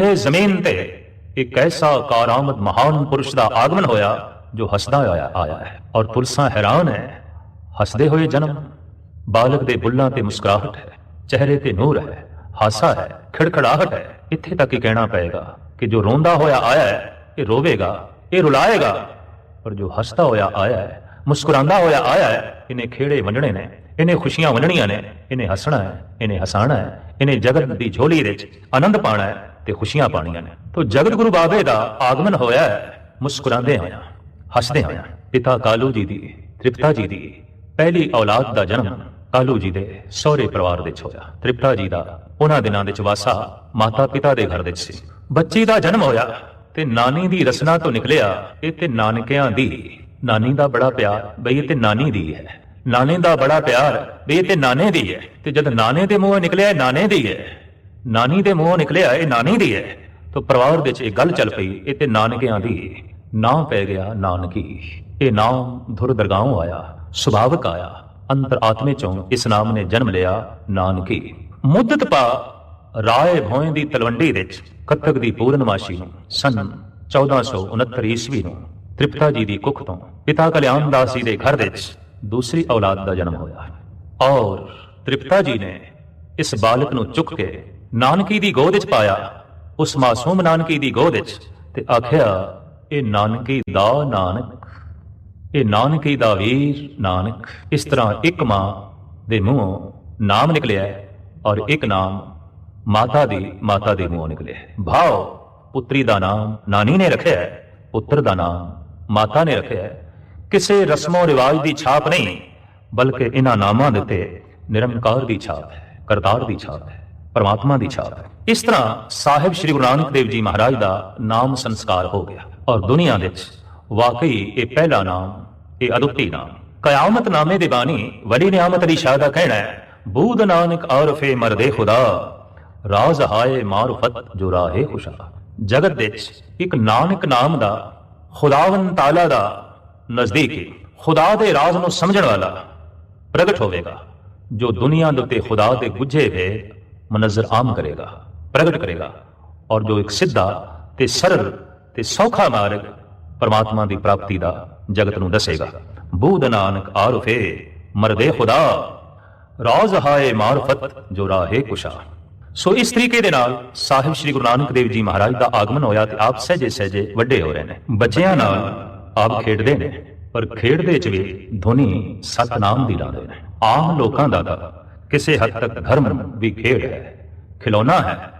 ਇਹ ਜ਼ਮੀਨ ਤੇ, ਇੱਕ ਐਸਾ ਕਾਰਾਮਦ ਮਹਾਨ ਪੁਰਸ਼ ਦਾ ਆਗਮਨ ਹੋਇਆ ਜੋ ਹੱਸਦਾ ਹੋਇਆ ਆਇਆ ਹੈ ਔਰ ਪੁਰਸਾਂ ਹੈਰਾਨ ਹੈ। ਹੱਸਦੇ ਹੋਏ ਜਨਮ, ਬਾਲਕ ਦੇ ਬੁੱਲਾਂ ਤੇ ਮੁਸਕਰਾਹਟ ਹੈ, ਚਿਹਰੇ ਤੇ ਨੂਰ ਹੈ, ਹਾਸਾ ਹੈ, ਖੜਖੜਾਹਟ ਹੈ। ਇੱਥੇ ਤੱਕ ਹੀ ਕਹਿਣਾ ਪਏਗਾ ਕਿ ਜੋ ਰੋਂਦਾ ਹੋਇਆ ਆਇਆ ਹੈ, ਇਹ ਰੋਵੇਗਾ, ਇਹ ਰੁਲਾਏਗਾ। ਪਰ ਜੋ ਹੱਸਦਾ ਹੋਇਆ ਆਇਆ ਹੈ, ਮੁਸਕਰਾਉਂਦਾ ਹੋਇਆ ਆਇਆ ਹੈ, ਇਹਨੇ ਖੇੜੇ ਵੰਡਣੇ ਨੇ, ਇਹਨੇ ਖੁਸ਼ੀਆਂ ਵੰਡਣੀਆਂ ਨੇ, ਇਹਨੇ ਹੱਸਣਾ ਹੈ, ਇਹਨੇ ਹਸਾਣਾ ਹੈ, ਇਹਨੇ ਜਗਤ ਦੀ ਝੋਲੀ ਵਿੱਚ ਆਨੰਦ ਪਾਣਾ ਹੈ। ਤੇ ਖੁਸ਼ੀਆਂ ਪਾਣੀਆਂ ਨੇ। ਤੋਂ ਜਗਤ ਗੁਰੂ ਬਾਬੇ ਦਾ ਆਗਮਨ ਹੋਇਆ ਹੈ। ਮੁਸਕਰਾਉਂਦੇ ਹੋਇਆ ਹੱਸਦੇ ਹੋਇਆ ਪਿਤਾ ਕਾਲੂ ਜੀ ਦੀ, ਤ੍ਰਿਪਤਾ ਜੀ ਦੀ ਪਹਿਲੀ ਔਲਾਦ ਦਾ ਜਨਮ ਕਾਲੂ ਜੀ ਦੇ ਸਹੁਰੇ ਪਰਿਵਾਰ ਵਿੱਚ ਹੋਇਆ। ਤ੍ਰਿਪਤਾ ਜੀ ਦਾ ਉਹਨਾਂ ਦਿਨਾਂ ਵਿੱਚ ਵਾਸਾ ਮਾਤਾ ਪਿਤਾ ਦੇ ਘਰ ਵਿੱਚ ਸੀ। ਬੱਚੀ ਦਾ ਜਨਮ ਹੋਇਆ ਤੇ ਨਾਨੀ ਦੀ ਰਸਨਾ ਤੋਂ ਨਿਕਲਿਆ ਇਹ ਤੇ ਨਾਨਕਿਆਂ ਦੀ। ਨਾਨੀ ਦਾ ਬੜਾ ਪਿਆਰ, ਬਈ ਇਹ ਤੇ ਨਾਨੀ ਦੀ ਹੈ। ਨਾਨੇ ਦਾ ਬੜਾ ਪਿਆਰ, ਬਈ ਇਹ ਤੇ ਨਾਨੇ ਦੀ ਹੈ। ਤੇ ਜਦ ਨਾਨੇ ਦੇ ਮੂੰਹੋਂ ਨਿਕਲਿਆ ਨਾਨੇ ਦੀ ਹੈ। ਨਾਨੀ ਦੇ ਮੂੰਹੋਂ ਨਿਕਲਿਆ ਇਹ ਨਾਨੀ ਦੀ ਹੈ। ਤਾਂ ਪਰਿਵਾਰ ਵਿੱਚ ਇਹ ਗੱਲ ਚੱਲ ਪਈ ਇਹ ਤੇ ਨਾਨਕਿਆਂ ਦੀ ਨਾਂ ਪੈ ਗਿਆ ਨਾਨਕੀ। ਇਹ ਨਾਮ ਧੁਰ ਦਰਗਾਹੋਂ ਆਇਆ, ਸੁਭਾਵਕ ਆਇਆ, ਅੰਤਰ ਆਤਮੇ ਚੋਂ ਇਸ ਨਾਮ ਨੇ ਜਨਮ ਲਿਆ ਨਾਨਕੀ। ਮੁੱਦਤ ਪਾ ਰਾਏ ਭੋਏ ਦੀ ਤਲਵੰਡੀ ਵਿੱਚ ਕੱਤਕ ਦੀ ਪੂਰਨਮਾਸ਼ੀ ਨੂੰ, ਸਨ 1469 ਈਸਵੀ ਨੂੰ, ਤ੍ਰਿਪਤਾ ਜੀ ਦੀ ਕੁੱਖ ਤੋਂ, ਪਿਤਾ ਕਲਿਆਣ ਦਾਸ ਜੀ ਦੇ ਘਰ ਵਿੱਚ ਦੂਸਰੀ ਔਲਾਦ ਦਾ ਜਨਮ ਹੋਇਆ। ਔਰ ਤ੍ਰਿਪਤਾ ਜੀ ਨੇ ਇਸ ਬਾਲਕ ਨੂੰ ਚੁੱਕ ਕੇ ਨਾਨਕੀ ਦੀ ਗੋਦ ਵਿੱਚ ਪਾਇਆ। ਉਸ ਮਾਸੂਮ ਨਾਨਕੀ ਦੀ ਗੋਦ ਵਿੱਚ ਤੇ ਆਖਿਆ, ਇਹ ਨਾਨਕੀ ਦਾ ਨਾਨਕ, ਇਹ ਨਾਨਕੀ ਦਾ ਵੀਰ ਨਾਨਕ, ਇਸ ਤਰ੍ਹਾਂ ਇੱਕ ਮਾਂ ਦੇ ਮੂੰਹੋਂ ਨਾਮ ਨਿਕਲਿਆ ਔਰ ਇੱਕ ਨਾਮ ਮਾਤਾ ਦੀ, ਮਾਤਾ ਦੇ ਮੂੰਹੋਂ ਨਿਕਲਿਆ ਹੈ। ਭਾਵ ਪੁੱਤਰੀ ਦਾ ਨਾਮ ਨਾਨੀ ਨੇ ਰੱਖਿਆ ਪੁੱਤਰ ਦਾ ਨਾਮ ਮਾਤਾ ਨੇ ਰੱਖਿਆ ਕਿਸੇ ਰਸਮੋ ਰਿਵਾਜ ਦੀ ਛਾਪ ਨਹੀਂ, ਬਲਕਿ ਇਹਨਾਂ ਨਾਮਾਂ ਦੇ ਉੱਤੇ ਨਿਰੰਕਾਰ ਦੀ ਛਾਪ ਹੈ, ਕਰਤਾਰ ਦੀ ਛਾਪ ਹੈ। ਪਰਮਾਤਮਾ ਦੀ ਛਾਪ ਹੈ। ਇਸ ਤਰ੍ਹਾਂ ਸਾਹਿਬ ਸ੍ਰੀ ਗੁਰੂ ਨਾਨਕ ਦੇਵ ਜੀ ਮਹਾਰਾਜ ਦਾ ਨਾਮ ਸੰਸਕਾਰ ਹੋ ਗਿਆ ਔਰ ਦੁਨੀਆ ਵਿੱਚ ਵਾਕਈ ਇਹ ਪਹਿਲਾ ਨਾਮ, ਇਹ ਅਦੁੱਤੀ ਨਾਮ। ਕਿਆਮਤ ਨਾਮੇ ਦੇ ਬਾਣੀ ਵਲੀ ਨਿਆਮਤ ਅਲੀ ਸ਼ਾਹ ਦਾ ਕਹਿਣਾ ਹੈ, ਬੂਦ ਨਾਨਕ ਔਰਫੇ ਮਰਦੇ ਖੁਦਾ, ਰਾਜ਼ ਹਾਏ ਮਾਰਫਤ ਜੋ ਰਾਹੇ ਖੁਸ਼ਾ। ਜਗਤ ਵਿੱਚ ਇੱਕ ਨਾਨਕ ਨਾਮ ਦਾ ਖੁਦਾਵੰ ਤਾਲਾ ਦਾ ਨਜ਼ਦੀਕ ਖੁਦਾ ਦੇ ਰਾਜ਼ ਨੂੰ ਸਮਝਣ ਵਾਲਾ ਪ੍ਰਗਟ ਹੋਵੇਗਾ, ਜੋ ਦੁਨੀਆ ਦੇ ਉੱਤੇ ਖੁਦਾ ਦੇ ਗੁੱਝੇ ਵੇ ਮਨਜ਼ਰ ਆਮ ਕਰੇਗਾ, ਪ੍ਰਗਟ ਕਰੇਗਾ ਔਰ ਜੋ ਇੱਕ ਸਿੱਧਾ ਤੇ ਸਰਲ ਤੇ ਸੌਖਾ ਮਾਰਗ ਪਰਮਾਤਮਾ ਦੀ ਪ੍ਰਾਪਤੀ ਦਾ ਜਗਤ ਨੂੰ ਦੱਸੇਗਾ। ਬੂਦ ਨਾਨਕ ਆਰਫੇ ਮਰਦੇ ਖੁਦਾ, ਰਾਜ਼ ਹਾਏ ਮਾਰਫਤ ਜੋ ਰਾਹੇ ਕੁਸ਼ਾ। ਸੋ ਇਸ ਤਰੀਕੇ ਦੇ ਨਾਲ ਸਾਹਿਬ ਸ੍ਰੀ ਗੁਰੂ ਨਾਨਕ ਦੇਵ ਜੀ ਮਹਾਰਾਜ ਦਾ ਆਗਮਨ ਹੋਇਆ ਤੇ ਆਪ ਸਹਜੇ ਸਹਜੇ ਵੱਡੇ ਹੋ ਰਹੇ ਨੇ। ਬੱਚਿਆਂ ਨਾਲ ਆਪ ਖੇਡਦੇ ਨੇ, ਪਰ ਖੇਡਦੇ ਚ ਵੀ ਧੁਨੀ ਸਤਨਾਮ ਦੀ ਲਾਉਂਦੇ ਨੇ। ਆਮ ਲੋਕਾਂ ਦਾ ਕਿਸੇ ਹੱਦ ਤੱਕ ਧਰਮ ਵੀ ਖੇਡ ਹੈ। ਖਿਲੌਣਾ ਹੈ।